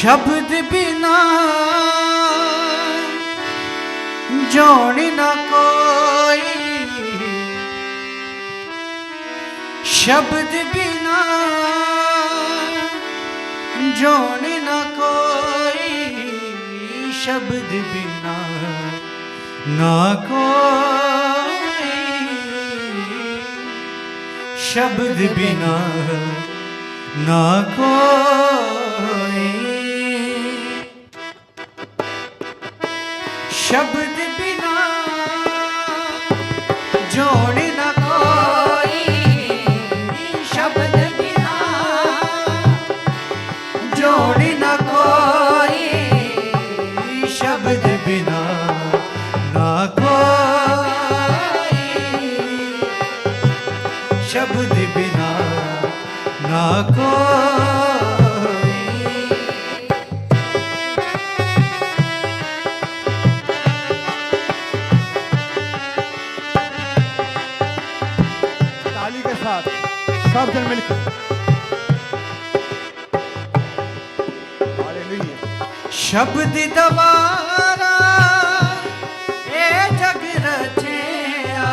ਸ਼ਬਦ ਬਿਨਾ ਜੋੜ ਨਾ ਕੋਈ। ਸ਼ਬਦ ਬਿਨਾ ਜੋੜ ਨਾ ਕੋਈ। ਸ਼ਬਦ ਬਿਨਾ ਨਾ ਕੋਈ। ਸ਼ਬਦ ਬਿਨਾ ਨਾ ਕੋਈ। ਸ਼ਬਦ ਬਿਨਾ ਜੋੜ ਨਾ ਕੋਈ। ਸ਼ਬਦ ਬਿਨਾ ਜੋੜ ਨਾ ਕੋਈ। ਸ਼ਬਦ ਬਿਨਾ ਨਾ ਕੋਈ। ਸ਼ਬਦ ਬਿਨਾ ਨਾ ਕੋਈ। जी के साथ सब जन मिलकर शब्द दवारा ए जग रचेया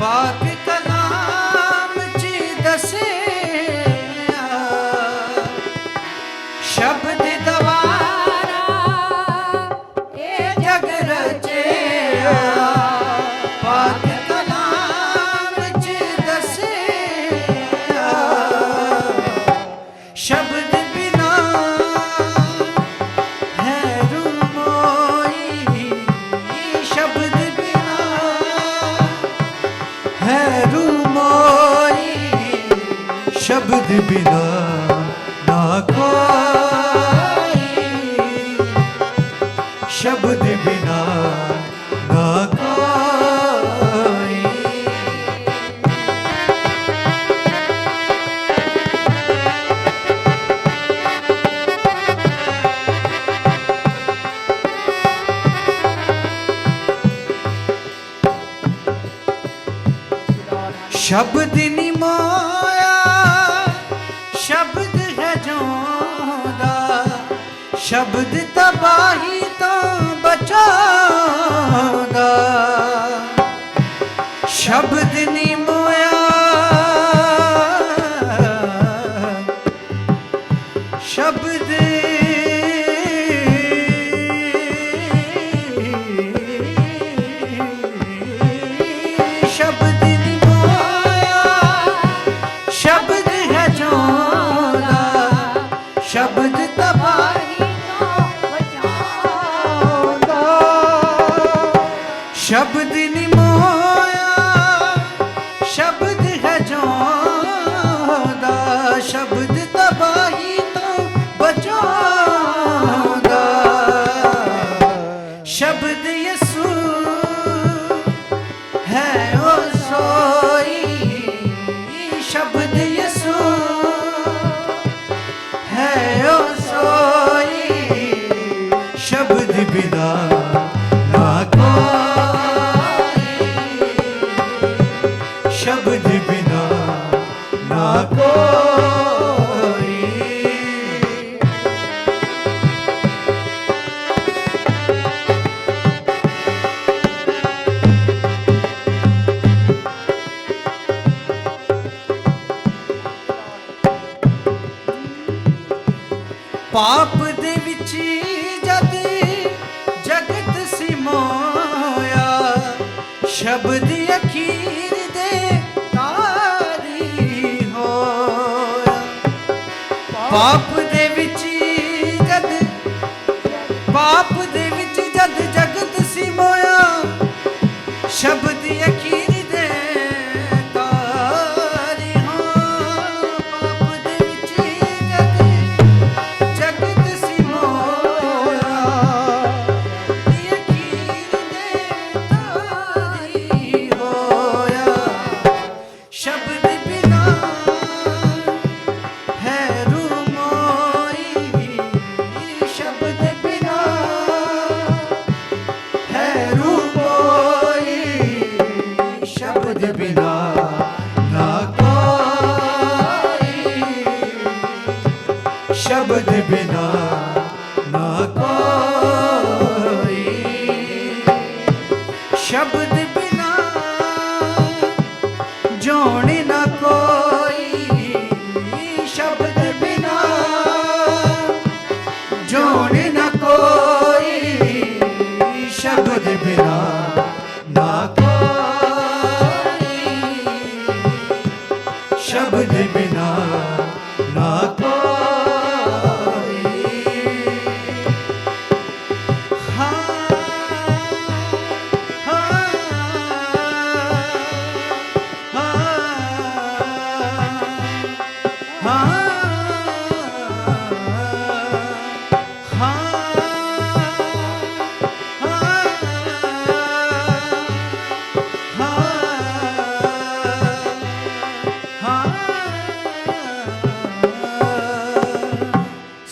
पाक ਸ਼ਬਦ ਬਿਨਾ ਨਾ ਕੋਈ ਸ਼ਬਦ ਬਿਨਾ ਨਾ ਕੋਈ ਸ਼ਬਦ ਨੀ ਸ਼ਬਦ ਤਬਾਹੀ ਤੋਂ ਬਚਾਉਂਦਾ। ਸ਼ਬਦ ਨੀ ਮੋਇਆ। ਸ਼ਬਦ ਸ਼ਬਦ ਸ਼ਬਦ ਨੀ ਪਾਪ ਦੇ ਵਿੱਚ ਜਦ ਜਗਤ ਸਿਮੋਇਆ। ਸ਼ਬਦ ਅਖੀਰ ਦੇ ਤਾਰੀ ਹੋਇਆ। ਪਾਪ ਦੇ ਵਿੱਚ ਜਦ ਪਾਪ ਦੇ ਵਿੱਚ ਜਦ ਜਗਤ ਸਿਮੋਇਆ। ਸ਼ਬਦ ਦੇ ਸ਼ਬਦ ਬਿਨਾ ਜੋਣ ਨਾ ਕੋਈ। ਸ਼ਬਦ ਬਿਨਾ ਜੋਣ ਨਾ ਕੋਈ। ਸ਼ਬਦ ਬਿਨਾ ਸ਼ਬਦ ਬਿਨਾ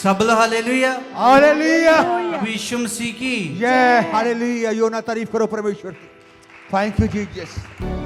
सबल हालेलुया हालेलुया अभी यीशु मसीह की जय हालेलुया यो ना तारीफ करो परमेश्वर की थैंक यू जीसस